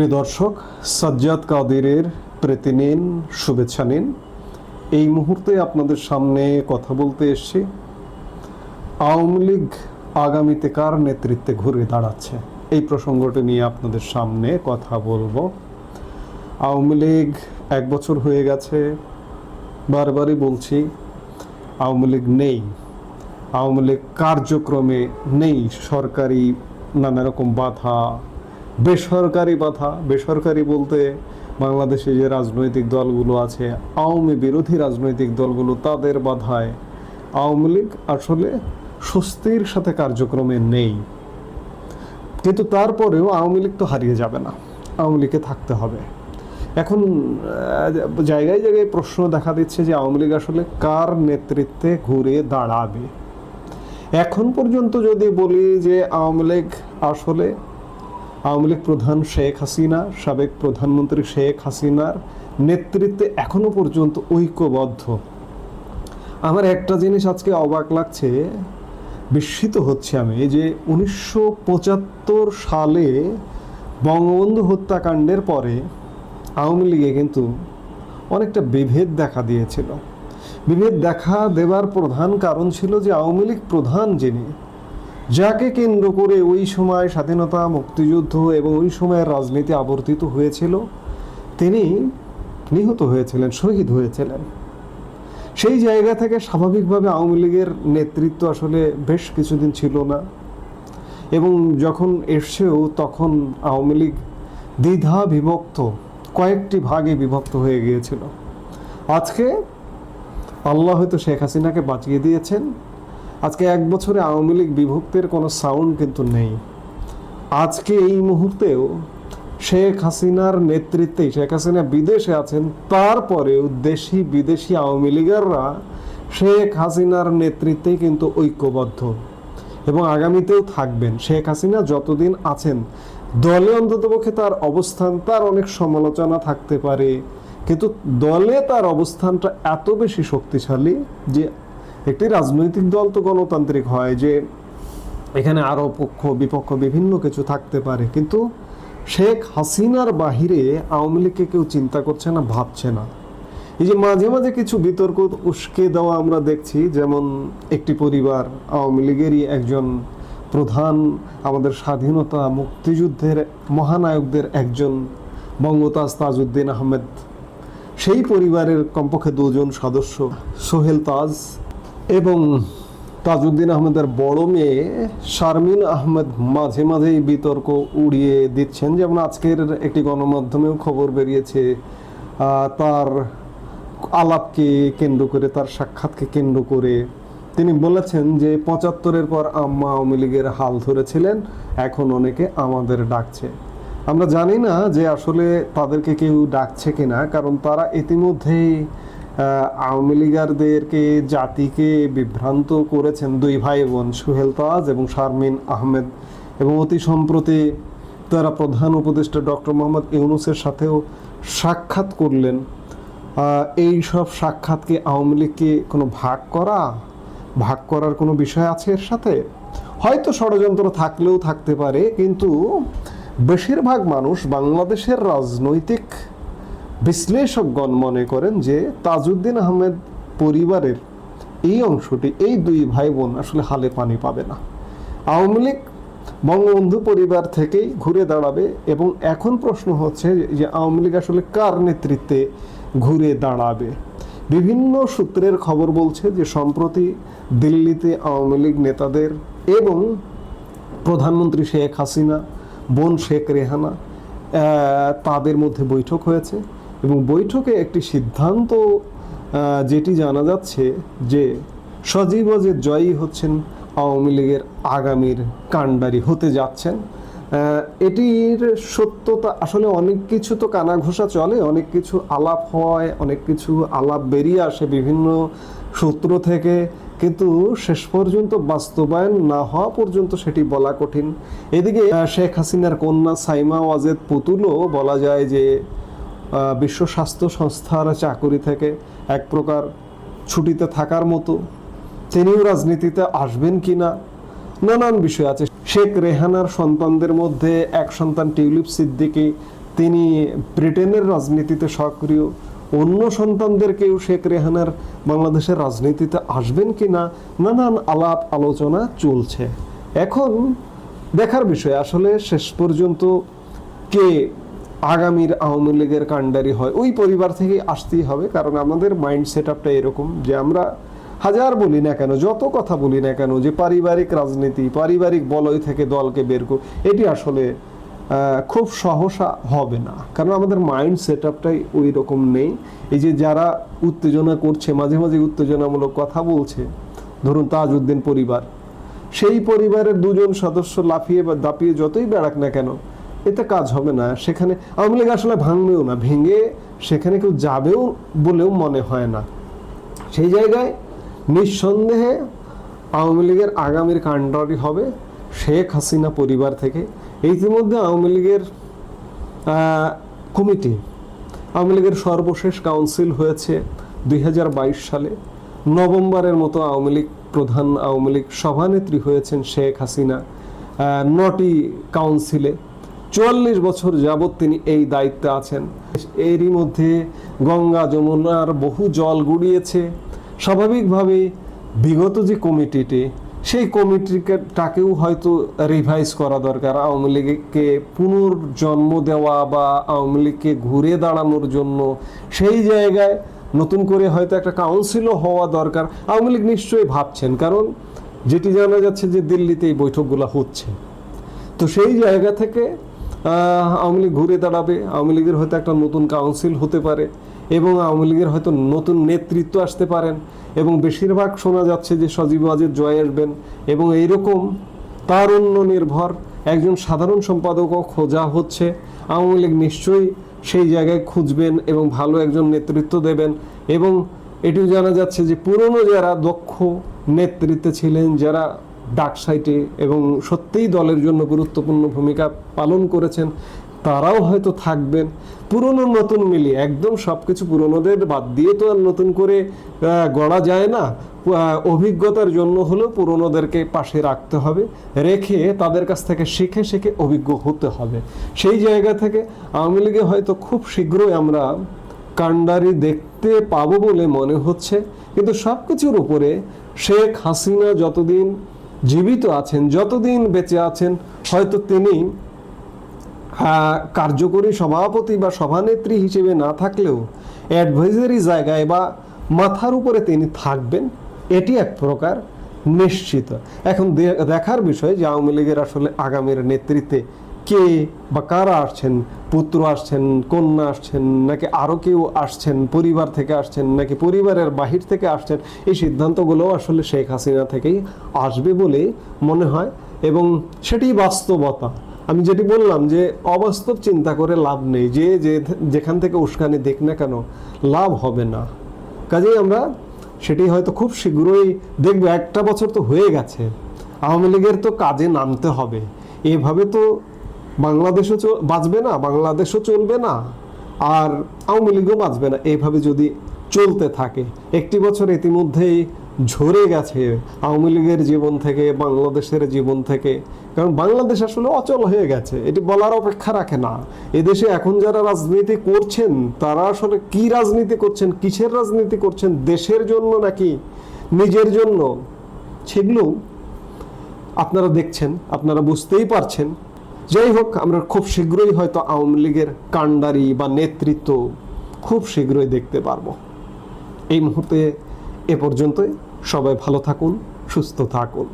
প্রিয় দর্শক, সাজ্জাদ কাদেরের প্রীতি নিন, শুভেচ্ছা নিন। এই মুহূর্তে আপনাদের সামনে কথা বলতে এসেছি। আওয়ামী লীগ আগামীতে কার নেতৃত্বে ঘুরে দাঁড়াচ্ছে? এই প্রসঙ্গটি নিয়ে আপনাদের সামনে কথা বলব। আওয়ামী লীগ এক বছর হয়ে গেছে, বারবারই বলছি, আওয়ামী লীগ নেই। আওয়ামী লীগ কার্যক্রমে নেই। সরকারি নানা রকম বাধা বেসরকারি বাধা। বেসরকারি বলতে বাংলাদেশে যে রাজনৈতিক দলগুলো আছে, আওয়ামী বিরোধী রাজনৈতিক দলগুলো, তাদের বাধায় আওয়ামী লীগ আসলে স্বস্তির সাথে কার্যক্রমে নেই। কিন্তু তারপরেও আওয়ামী লীগ তো হারিয়ে যাবে না। আওয়ামী লীগে থাকতে হবে। এখন জায়গায় জায়গায় প্রশ্ন দেখা দিচ্ছে যে আওয়ামী লীগ আসলে কার নেতৃত্বে ঘুরে দাঁড়াবে। এখন পর্যন্ত যদি বলি যে আওয়ামী লীগ আসলে আওয়ামী লীগ প্রধান শেখ হাসিনা, সাবেক প্রধানমন্ত্রী শেখ হাসিনার নেতৃত্বে এখনও পর্যন্ত ঐক্যবদ্ধ। আমার একটা জিনিস আজকে অবাক লাগছে, বিস্মিত হচ্ছে আমি যে উনিশশো পঁচাত্তর সালে বঙ্গবন্ধু হত্যাকাণ্ডের পরে আওয়ামী লীগে কিন্তু অনেকটা বিভেদ দেখা দিয়েছিল। বিভেদ দেখা দেওয়ার প্রধান কারণ ছিল যে আওয়ামী লীগ প্রধান যিনি যাকে কেন্দ্র করে ওই সময় স্বাধীনতা, মুক্তিযুদ্ধ এবং ওই সময়ের রাজনীতি আবর্তিত হয়েছিল, তিনি নিহত হয়েছিলেন, শহীদ হয়েছিলেন। সেই জায়গা থেকে স্বাভাবিকভাবে আওয়ামী লীগের নেতৃত্ব আসলে বেশ কিছুদিন ছিল না এবং যখন এসছেও তখন আওয়ামী লীগ দ্বিধা বিভক্ত কয়েকটি ভাগে বিভক্ত হয়ে গিয়েছিল। আজকে আল্লাহ হয়তো শেখ হাসিনাকে বাঁচিয়ে দিয়েছেন। আজকে এক বছরে আওয়ামী লীগ বিভক্তের কোনো সাউন্ড কিন্তু নেই। আজকে এই মুহূর্তেও শেখ হাসিনার নেতৃত্বে, শেখ হাসিনা বিদেশে আছেন, তারপরেও দেশি বিদেশি আওয়ামী লীগাররা শেখ হাসিনার নেতৃত্বেই কিন্তু ঐক্যবদ্ধ এবং আগামীতেও থাকবেন। শেখ হাসিনা যতদিন আছেন, দলে অন্ততপক্ষে তার অবস্থান, তার অনেক সমালোচনা থাকতে পারে, কিন্তু দলে তার অবস্থানটা এত বেশি শক্তিশালী যে একটি রাজনৈতিক দল তো গণতান্ত্রিক হয় যে এখানে আরও পক্ষ, বিপক্ষ বিভিন্ন কিছু থাকতে পারে। কিন্তু শেখ হাসিনার বাহিরে আওয়ামী লীগকে কেউ চিন্তা করছে না, ভাবছে না। এই যে মাঝে মাঝে কিছু বিতর্ক উস্কে দেওয়া আমরা দেখছি, যেমন একটি পরিবার আওয়ামী লীগেরই একজন প্রধান, আমাদের স্বাধীনতা মুক্তিযুদ্ধের মহানায়কদের একজন বঙ্গতাজ তাজউদ্দিন আহমেদ। সেই পরিবারের কমপক্ষে দুজন সদস্য, সোহেল তাজ এবং তাজউদ্দিন আহমেদের বড় মেয়ে শারমিন আহমেদ মাঝে মাঝেই বিতর্ক উড়িয়ে দিচ্ছেন। যেমন আজকের একটি গণমাধ্যমেও খবর বেরিয়েছে তার আলাপকে কেন্দ্র করে, তার সাক্ষাৎকে কেন্দ্র করে। তিনি বলেছেন যে, পঁচাত্তরের পর আম্মা আওয়ামী লীগের হাল ধরেছিলেন, এখন অনেকে আমাদের ডাকছে। আমরা জানি না যে আসলে তাদেরকে কেউ ডাকছে কিনা, কারণ তারা ইতিমধ্যেই আওয়ামী লীগারদেরকে, জাতিকে বিভ্রান্ত করেছেন দুই ভাই বোন সুহেল তাজ এবং শারমিন আহমেদ। এবং অতি সম্প্রতি তারা প্রধান উপদেষ্টা ডক্টর মোহাম্মদ ইউনুসের সাথেও সাক্ষাৎ করলেন। এই সব সাক্ষাৎকে আওয়ামী লীগকে কোনো ভাগ করা? ভাগ করার কোনো বিষয় আছে এর সাথে? হয়তো ষড়যন্ত্র থাকলেও থাকতে পারে, কিন্তু বেশিরভাগ মানুষ বাংলাদেশের রাজনৈতিক বিশ্লেষকগণ মনে করেন যে তাজউদ্দিন আহমেদ পরিবারের এই অংশটি, এই দুই ভাই বোন আসলে হালে পানি পাবে না। আওয়ামী লীগ বঙ্গবন্ধু পরিবার থেকেই ঘুরে দাঁড়াবে এবং এখন প্রশ্ন হচ্ছে যে আওয়ামী লীগ আসলে কার নেতৃত্বে ঘুরে দাঁড়াবে? বিভিন্ন সূত্রের খবর বলছে যে সম্প্রতি দিল্লিতে আওয়ামী লীগ নেতাদের এবং প্রধানমন্ত্রী শেখ হাসিনা, বোন শেখ রেহানা তাদের মধ্যে বৈঠক হয়েছে। এবং বৈঠকে একটি সিদ্ধান্ত যেটি জানা যাচ্ছে যে সজীব অজিত জয়ী হচ্ছেন, আওয়ামী লীগের আগামীর কাণ্ডারি হতে যাচ্ছেন। এটির সত্যতা আসলে অনেক কিছু তো কানাঘোষা চলে, অনেক কিছু আলাপ হয়, অনেক কিছু আলাপ বেরিয়ে আসে বিভিন্ন সূত্র থেকে, কিন্তু শেষ পর্যন্ত বাস্তবায়ন না হওয়া পর্যন্ত সেটি বলা কঠিন। এদিকে শেখ হাসিনার কন্যা সাইমা ওয়াজেদ পুতুলও বলা যায় যে বিশ্ব স্বাস্থ্য সংস্থার চাকুরি থেকে এক প্রকার ছুটিতে থাকার মতো। তিনিও রাজনীতিতে আসবেন কি না, নানান বিষয় আছে। শেখ রেহানার সন্তানদের মধ্যে এক সন্তান টিউলিপ সিদ্দিকী, তিনি ব্রিটেনের রাজনীতিতে সক্রিয়। অন্য সন্তানদেরকেও শেখ রেহানার বাংলাদেশের রাজনীতিতে আসবেন কি না, নানান আলাপ আলোচনা চলছে। এখন দেখার বিষয়, আসলে শেষ পর্যন্ত কে আগামীর আওয়ামী লীগের কাণ্ডারি হয়। ওই পরিবার থেকে আসতেই হবে, কারণ আমাদের মাইন্ড সেট আপটা এরকম যে আমরা হাজার বলি না কেন, যত কথা বলি না কেন, যে পারিবারিক রাজনীতি, পারিবারিক বলয় থেকে দলকে বের কর, এটি আসলে খুব সহসা হবে না। কারণ আমাদের মাইন্ড সেট আপটাই ওই রকম নেই। এই যে যারা উত্তেজনা করছে, মাঝে মাঝে উত্তেজনামূলক কথা বলছে, ধরুন তাজউদ্দিন পরিবার, সেই পরিবারের দুজন সদস্য লাফিয়ে বা দাপিয়ে যতই বেড়াক না কেন এতে কাজ হবে না। সেখানে আওয়ামী লীগ আসলে ভাঙবেও না, ভেঙে সেখানে কেউ যাবেও বলেও মনে হয় না। সেই জায়গায় নিঃসন্দেহে আওয়ামী লীগের আগামীর কাণ্ডারি হবে শেখ হাসিনা পরিবার থেকে। ইতিমধ্যে আওয়ামী লীগের কমিটি, আওয়ামী লীগের সর্বশেষ কাউন্সিল হয়েছে দুই হাজার বাইশ সালে। নভেম্বরের মতো আওয়ামী লীগ প্রধান আওয়ামী লীগ সভানেত্রী হয়েছেন শেখ হাসিনা নটি কাউন্সিলে। চুয়াল্লিশ বছর যাবৎ তিনি এই দায়িত্বে আছেন। এরই মধ্যে গঙ্গা যমুনার বহু জল গুড়িয়েছে। স্বাভাবিকভাবে বিগত যে কমিটিটি, সেই কমিটিটাকেও হয়তো রিভাইজ করা দরকার। আওয়ামী লীগকে পুনর্জন্ম দেওয়া বা আওয়ামী লীগকে ঘুরে দাঁড়ানোর জন্য সেই জায়গায় নতুন করে হয়তো একটা কাউন্সিলও হওয়া দরকার। আওয়ামী লীগ নিশ্চয়ই ভাবছেন, কারণ যেটি জানা যাচ্ছে যে দিল্লিতে এই বৈঠকগুলো হচ্ছে। তো সেই জায়গা থেকে আওয়ামী লীগ ঘুরে দাঁড়াবে। আওয়ামী লীগের হয়তো একটা নতুন কাউন্সিল হতে পারে এবং আওয়ামী লীগের হয়তো নতুন নেতৃত্ব আসতে পারেন এবং বেশিরভাগ শোনা যাচ্ছে যে সজীব ওয়াজেদ জয় আসবেন এবং এইরকম তারুণ্য নির্ভর একজন সাধারণ সম্পাদকও খোঁজা হচ্ছে। আওয়ামী লীগ নিশ্চয়ই সেই জায়গায় খুঁজবেন এবং ভালো একজন নেতৃত্ব দেবেন এবং এটিও জানা যাচ্ছে যে পুরনো যারা দক্ষ নেতৃত্বে ছিলেন, যারা ডাক সাইটে এবং সত্যিই দলের জন্য গুরুত্বপূর্ণ ভূমিকা পালন করেছেন, তারাও হয়তো থাকবেন। পুরনো নতুন মিলিয়ে একদম সবকিছু পুরনোদের বাদ দিয়ে তো আর নতুন করে গড়া যায় না। অভিজ্ঞতার জন্য হলেও পুরনোদেরকে পাশে রাখতে হবে, রেখে তাদের কাছ থেকে শিখে শিখে অভিজ্ঞ হতে হবে। সেই জায়গা থেকে আওয়ামী লীগে হয়তো খুব শীঘ্রই আমরা কাণ্ডারি দেখতে পাবো বলে মনে হচ্ছে। কিন্তু সব কিছুর উপরে শেখ হাসিনা যতদিন জীবিত আছেন, যতদিন বেঁচে আছেন, হয়তো তিনি কার্যকরী সভাপতি বা সভানেত্রী হিসেবে না থাকলেও অ্যাডভাইজারি জায়গায় বা মাথার উপরে তিনি থাকবেন, এটি এক প্রকার নিশ্চিত। এখন দেখার বিষয় যে আওয়ামী লীগের আসলে আগামীর নেতৃত্বে কে বা কারা আসছেন? পুত্র আসছেন, কন্যা আসছেন, নাকি আরও কেউ আসছেন, পরিবার থেকে আসছেন, নাকি পরিবারের বাহির থেকে আসছেন? এই সিদ্ধান্তগুলো আসলে শেখ হাসিনা থেকেই আসবে বলে মনে হয় এবং সেটি বাস্তবতা। আমি যেটি বললাম যে অবাস্তব চিন্তা করে লাভ নেই। যে যে যেখান থেকে উস্কানি দেখ না কেন, লাভ হবে না। কাজেই আমরা সেটি হয়তো খুব শীঘ্রই দেখব। একটা বছর তো হয়ে গেছে। আওয়ামী লীগের তো কাজে নামতে হবে। এভাবে তো বাংলাদেশও বাঁচবে না, বাংলাদেশও চলবে না, আর আওয়ামী লীগও বাঁচবে না। এইভাবে যদি চলতে থাকে, একটি বছর ইতিমধ্যেই ঝরে গেছে আওয়ামী লীগের জীবন থেকে, বাংলাদেশের জীবন থেকে। কারণ বাংলাদেশ আসলে অচল হয়ে গেছে, এটি বলার অপেক্ষা রাখে না। এদেশে এখন যারা রাজনীতি করছেন, তারা আসলে কি রাজনীতি করছেন, কিসের রাজনীতি করছেন, দেশের জন্য নাকি নিজের জন্য, সেগুলো আপনারা দেখছেন, আপনারা বুঝতেই পারছেন। যাই হোক, আমরা খুব শীঘ্রই হয়তো আওয়ামী লীগের কাণ্ডারি বা নেতৃত্ব খুব শীঘ্রই দেখতে পারব। এই মুহূর্তে এ পর্যন্তই। সবাই ভালো থাকুন, সুস্থ থাকুন।